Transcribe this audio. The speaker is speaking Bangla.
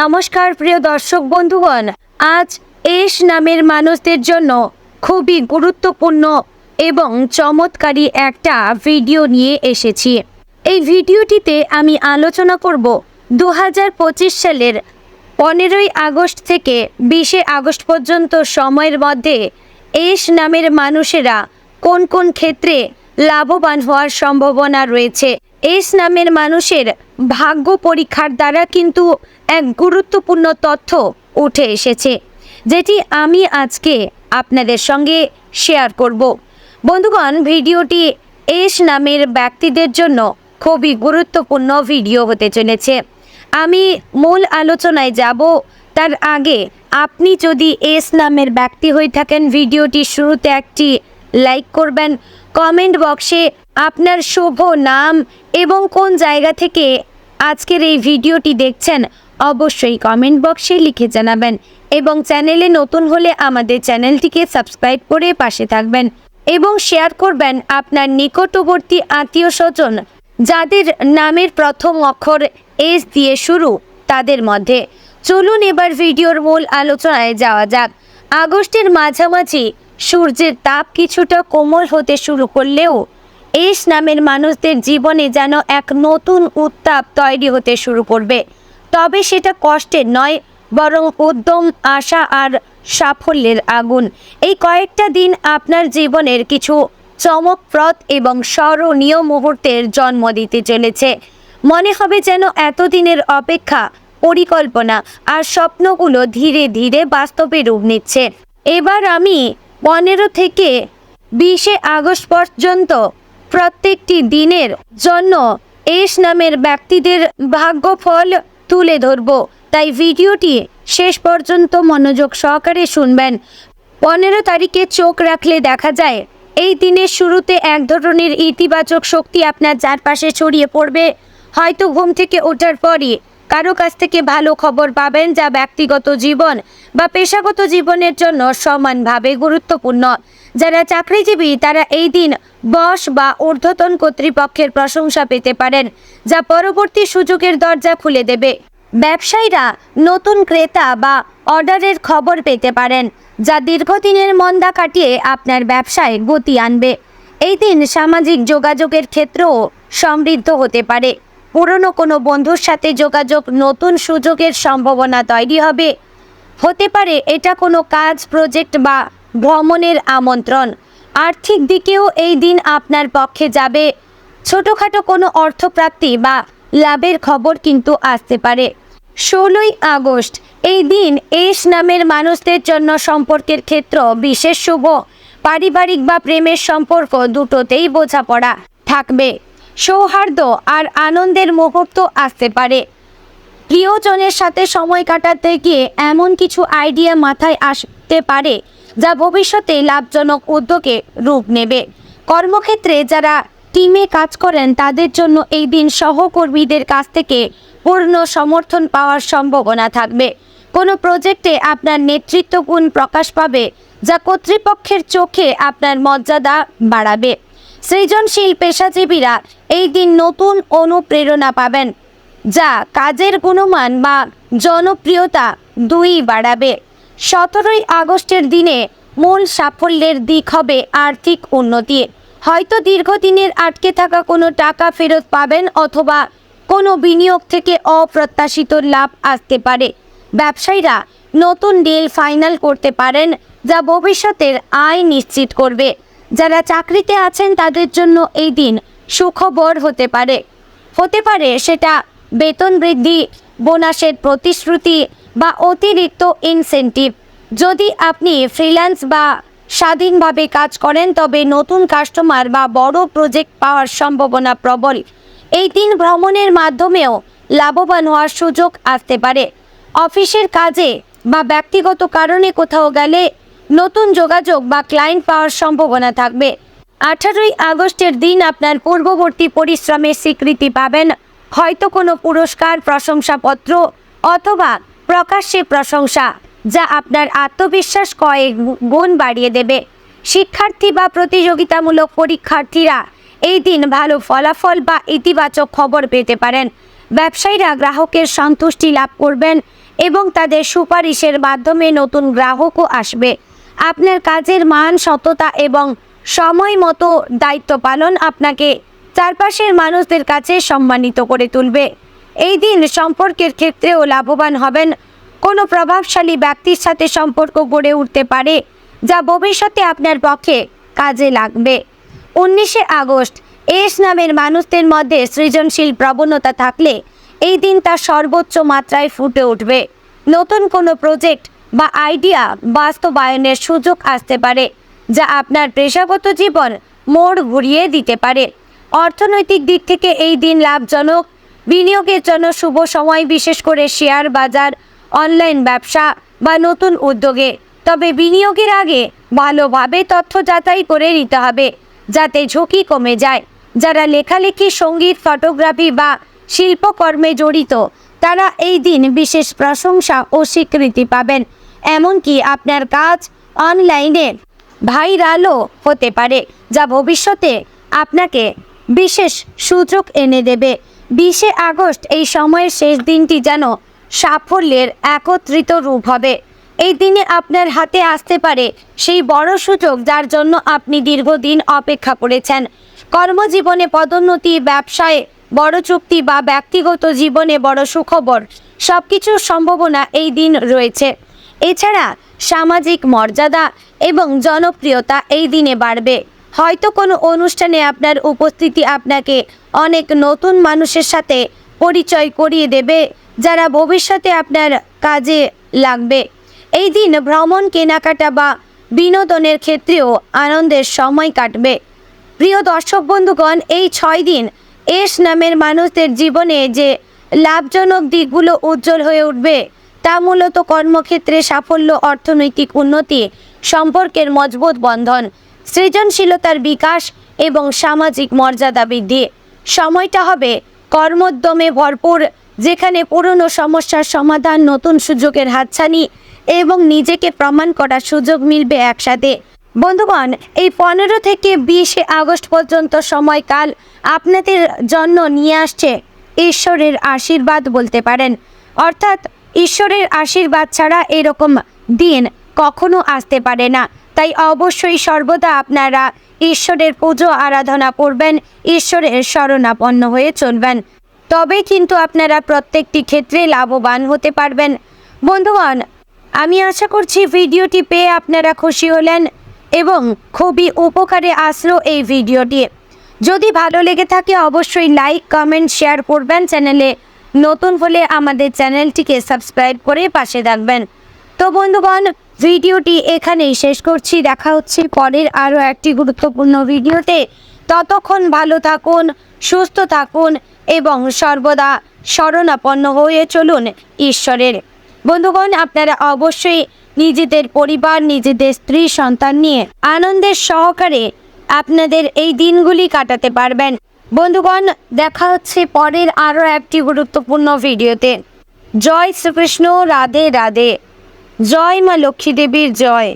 নমস্কার, প্রিয় দর্শক বন্ধুগণ। আজ এস নামের মানুষদের জন্য খুবই গুরুত্বপূর্ণ এবং চমৎকারী একটা ভিডিও নিয়ে এসেছি। এই ভিডিওটিতে আমি আলোচনা করব দু হাজার পঁচিশ সালের পনেরোই আগস্ট থেকে বিশে আগস্ট পর্যন্ত সময়ের মধ্যে এস নামের মানুষেরা কোন কোন ক্ষেত্রে লাভবান হওয়ার সম্ভাবনা রয়েছে। এস নামের মানুষের ভাগ্য পরীক্ষার দ্বারা কিন্তু এক গুরুত্বপূর্ণ তথ্য উঠে এসেছে, যেটি আমি আজকে আপনাদের সঙ্গে শেয়ার করব। বন্ধুগণ, ভিডিওটি এস নামের ব্যক্তিদের জন্য খুবই গুরুত্বপূর্ণ ভিডিও হতে চলেছে। আমি মূল আলোচনায় যাব, তার আগে আপনি যদি এস নামের ব্যক্তি হয়ে থাকেন, ভিডিওটি শুরুতে একটি লাইক করবেন, কমেন্ট বক্সে আপনার শুভ নাম এবং কোন জায়গা থেকে আজকের এই ভিডিওটি দেখছেন অবশ্যই কমেন্ট বক্সে লিখে জানাবেন এবং চ্যানেলে নতুন হলে আমাদের চ্যানেলটিকে সাবস্ক্রাইব করে পাশে থাকবেন এবং শেয়ার করবেন আপনার নিকটবর্তী আত্মীয় স্বজন যাদের নামের প্রথম অক্ষর এস দিয়ে শুরু তাদের মধ্যে। চলুন এবার ভিডিওর মূল আলোচনায় যাওয়া যাক। আগস্টের মাঝামাঝি সূর্যের তাপ কিছুটা কোমল হতে শুরু করলেও এস নামের মানুষদের জীবনে যেন এক নতুন উত্তাপ তৈরি হতে শুরু করবে। তবে সেটা কষ্টের নয়, বরং উদ্যম, আশা আর সাফল্যের আগুন। এই কয়েকটা দিন আপনার জীবনের কিছু চমকপ্রদ এবং স্মরণীয় মুহূর্তের জন্ম দিতে চলেছে। মনে হবে যেন এতদিনের অপেক্ষা, পরিকল্পনা আর স্বপ্নগুলো ধীরে ধীরে বাস্তবে রূপ নিচ্ছে। এবার আমি পনেরো থেকে বিশে আগস্ট পর্যন্ত প্রত্যেকটি দিনের জন্য এস নামের ব্যক্তিদের ভাগ্যফল তুলে ধরব। তাই ভিডিওটি শেষ পর্যন্ত মনোযোগ সহকারে শুনবেন। পনেরো তারিখে চোখ রাখলে দেখা যায়, এই দিনের শুরুতে এক ধরনের ইতিবাচক শক্তি আপনার চারপাশে ছড়িয়ে পড়বে। হয়তো ঘুম থেকে ওঠার পরই কারও কাছ থেকে ভালো খবর পাবেন যা ব্যক্তিগত জীবন বা পেশাগত জীবনের জন্য সমানভাবে গুরুত্বপূর্ণ। যারা চাকরিজীবী, তারা এই দিন বস বা ঊর্ধ্বতন কর্তৃপক্ষের প্রশংসা পেতে পারেন, যা পরবর্তী সুযোগের দরজা খুলে দেবে। ব্যবসায়ীরা নতুন ক্রেতা বা অর্ডারের খবর পেতে পারেন, যা দীর্ঘদিনের মন্দা কাটিয়ে আপনার ব্যবসায় গতি আনবে। এই দিন সামাজিক যোগাযোগের ক্ষেত্রেও সমৃদ্ধ হতে পারে। পুরনো কোনো বন্ধুর সাথে যোগাযোগ নতুন সুযোগের সম্ভাবনা তৈরি হবে। হতে পারে এটা কোনো কাজ, প্রজেক্ট বা ভ্রমণের আমন্ত্রণ। আর্থিক দিকেও এই দিন আপনার পক্ষে যাবে। ছোটোখাটো কোনো অর্থপ্রাপ্তি বা লাভের খবর কিন্তু আসতে পারে। ষোলোই আগস্ট, এই দিন এস নামের মানুষদের জন্য সম্পর্কের ক্ষেত্র বিশেষ শুভ। পারিবারিক বা প্রেমের সম্পর্ক দুটোতেই বোঝাপড়া থাকবে। সৌহার্দ্য আর আনন্দের মুহূর্ত আসতে পারে। প্রিয়জনের সাথে সময় কাটাতে গিয়ে এমন কিছু আইডিয়া মাথায় আসতে পারে যা ভবিষ্যতে লাভজনক উদ্যোগে রূপ নেবে। কর্মক্ষেত্রে যারা টিমে কাজ করেন, তাদের জন্য এই দিন সহকর্মীদের কাছ থেকে পূর্ণ সমর্থন পাওয়ার সম্ভাবনা থাকবে। কোনো প্রজেক্টে আপনার নেতৃত্ব গুণ প্রকাশ পাবে, যা কর্তৃপক্ষের চোখে আপনার মর্যাদা বাড়াবে। সৃজনশীল পেশাজীবীরা এই দিন নতুন অনুপ্রেরণা পাবেন, যা কাজের গুণমান বা জনপ্রিয়তা দুই বাড়াবে। সতেরোই আগস্টের দিনে মূল সাফল্যের দিক হবে আর্থিক উন্নতি। হয়তো দীর্ঘদিনের আটকে থাকা কোনো টাকা ফেরত পাবেন অথবা কোনো বিনিয়োগ থেকে অপ্রত্যাশিত লাভ আসতে পারে। ব্যবসায়ীরা নতুন ডিল ফাইনাল করতে পারেন যা ভবিষ্যতের আয় নিশ্চিত করবে। যারা চাকরিতে আছেন তাদের জন্য এই দিন সুখবর হতে পারে। হতে পারে সেটা বেতন বৃদ্ধি, বোনাসের প্রতিশ্রুতি বা অতিরিক্ত ইনসেন্টিভ যদি আপনি ফ্রিল্যান্স বা স্বাধীনভাবে কাজ করেন, তবে নতুন কাস্টমার বা বড় প্রজেক্ট পাওয়ার সম্ভাবনা প্রবল। এই তিন ভ্রমণের মাধ্যমেও লাভবান হওয়ার সুযোগ আসতে পারে। অফিসের কাজে বা ব্যক্তিগত কারণে কোথাও গেলে নতুন যোগাযোগ বা ক্লায়েন্ট পাওয়ার সম্ভাবনা থাকবে। আঠারোই আগস্টের দিন আপনার পূর্ববর্তী পরিশ্রমের স্বীকৃতি পাবেন। হয়তো কোনো পুরস্কার, প্রশংসাপত্র অথবা প্রকাশ্যে প্রশংসা, যা আপনার আত্মবিশ্বাস কয়েক গুণ বাড়িয়ে দেবে। শিক্ষার্থী বা প্রতিযোগিতামূলক পরীক্ষার্থীরা এই দিন ভালো ফলাফল বা ইতিবাচক খবর পেতে পারেন। ব্যবসায়ীরা গ্রাহকের সন্তুষ্টি লাভ করবেন এবং তাদের সুপারিশের মাধ্যমে নতুন গ্রাহকও আসবে। আপনার কাজের মান, সততা এবং সময় মতো দায়িত্ব পালন আপনাকে চারপাশের মানুষদের কাছে সম্মানিত করে তুলবে। এই দিন সম্পর্কের ক্ষেত্রেও লাভবান হবেন। কোনো প্রভাবশালী ব্যক্তির সাথে সম্পর্ক গড়ে উঠতে পারে, যা ভবিষ্যতে আপনার পক্ষে কাজে লাগবে। উনিশে আগস্ট, এস নামের মানুষদের মধ্যে সৃজনশীল প্রবণতা থাকলে এই দিন তার সর্বোচ্চ মাত্রায় ফুটে উঠবে। নতুন কোনো প্রজেক্ট বা আইডিয়া বাস্তবায়নের সুযোগ আসতে পারে, যা আপনার পেশাগত জীবন মোড় ঘুরিয়ে দিতে পারে। অর্থনৈতিক দিক থেকে এই দিন লাভজনক বিনিয়োগের জন্য শুভ সময়, বিশেষ করে শেয়ার বাজার, অনলাইন ব্যবসা বা নতুন উদ্যোগে। তবে বিনিয়োগের আগে ভালোভাবে তথ্য যাচাই করে নিতে হবে, যাতে ঝুঁকি কমে যায়। যারা লেখালেখি, সংগীত, ফটোগ্রাফি বা শিল্পকর্মে জড়িত, তারা এই দিন বিশেষ প্রশংসা ও স্বীকৃতি পাবেন। এমনকি আপনার কাজ অনলাইনে ভাইরালও হতে পারে, যা ভবিষ্যতে আপনাকে বিশেষ সুযোগ এনে দেবে। বিশে আগস্ট এই সময়ের শেষ দিনটি যেন সাফল্যের একত্রিত রূপ হবে। এই দিনে আপনার হাতে আসতে পারে সেই বড় সুযোগ যার জন্য আপনি দীর্ঘদিন অপেক্ষা করেছেন। কর্মজীবনে পদোন্নতি, ব্যবসায় বড় চুক্তি বা ব্যক্তিগত জীবনে বড় সুখবর সব কিছুর সম্ভাবনা এই দিন রয়েছে। এছাড়া সামাজিক মর্যাদা এবং জনপ্রিয়তা এই দিনে বাড়বে। হয়তো কোনো অনুষ্ঠানে আপনার উপস্থিতি আপনাকে অনেক নতুন মানুষের সাথে পরিচয় করিয়ে দেবে, যারা ভবিষ্যতে আপনার কাজে লাগবে। এই দিন ভ্রমণ, কেনাকাটা বা বিনোদনের ক্ষেত্রেও আনন্দের সময় কাটবে। প্রিয় দর্শক বন্ধুগণ, এই ছয় দিন এস নামের মানুষদের জীবনে যে লাভজনক দিকগুলো উজ্জ্বল হয়ে উঠবে, তা মূলত কর্মক্ষেত্রে সাফল্য, অর্থনৈতিক উন্নতি, সম্পর্কের মজবুত বন্ধন সৃজনশীলতার বিকাশ এবং সামাজিক মর্যাদা বৃদ্ধি। সময়টা হবে কর্মোদ্যমে ভরপুর, যেখানে পুরনো সমস্যার সমাধান, নতুন সুযোগের হাতছানি এবং নিজেকে প্রমাণ করার সুযোগ মিলবে একসাথে। বন্ধুগণ, এই পনেরো থেকে বিশে আগস্ট পর্যন্ত সময়কাল আপনাদের জন্য নিয়ে আসছে ঈশ্বরের আশীর্বাদ বলতে পারেন। অর্থাৎ, ঈশ্বরের আশীর্বাদ ছাড়া এরকম দিন কখনো আসতে পারে না। তাই অবশ্যই সর্বদা আপনারা ঈশ্বরের পুজো, আরাধনা করবেন, ঈশ্বরের শরণাপন্ন হয়ে চলবেন। তবে কিন্তু আপনারা প্রত্যেকটি ক্ষেত্রে লাভবান হতে পারবেন। বন্ধুগণ, আমি আশা করছি ভিডিওটি পেয়ে আপনারা খুশি হলেন এবং খুবই উপকারে আসলো এই ভিডিওটি। যদি ভালো লেগে থাকে অবশ্যই লাইক, কমেন্ট, শেয়ার করবেন চ্যানেলে। নতুন হলে আমাদের চ্যানেলটিকে সাবস্ক্রাইব করে পাশে থাকবেন। তো বন্ধুগণ ভিডিওটি এখানেই শেষ করছি। দেখা হচ্ছে পরের আরও একটি গুরুত্বপূর্ণ ভিডিওতে। ততক্ষণ ভালো থাকুন, সুস্থ থাকুন এবং সর্বদা শরণাপন্ন হয়ে চলুন ঈশ্বরের। বন্ধুগণ, আপনারা অবশ্যই নিজেদের পরিবার, নিজেদের স্ত্রী, সন্তান নিয়ে আনন্দের সহকারে আপনাদের এই দিনগুলি কাটাতে পারবেন। বন্ধুগণ, দেখা হচ্ছে পরের আরও একটি গুরুত্বপূর্ণ ভিডিওতে। জয় শ্রীকৃষ্ণ, রাধে রাধে। জয় মা লক্ষ্মী দেবীর জয়।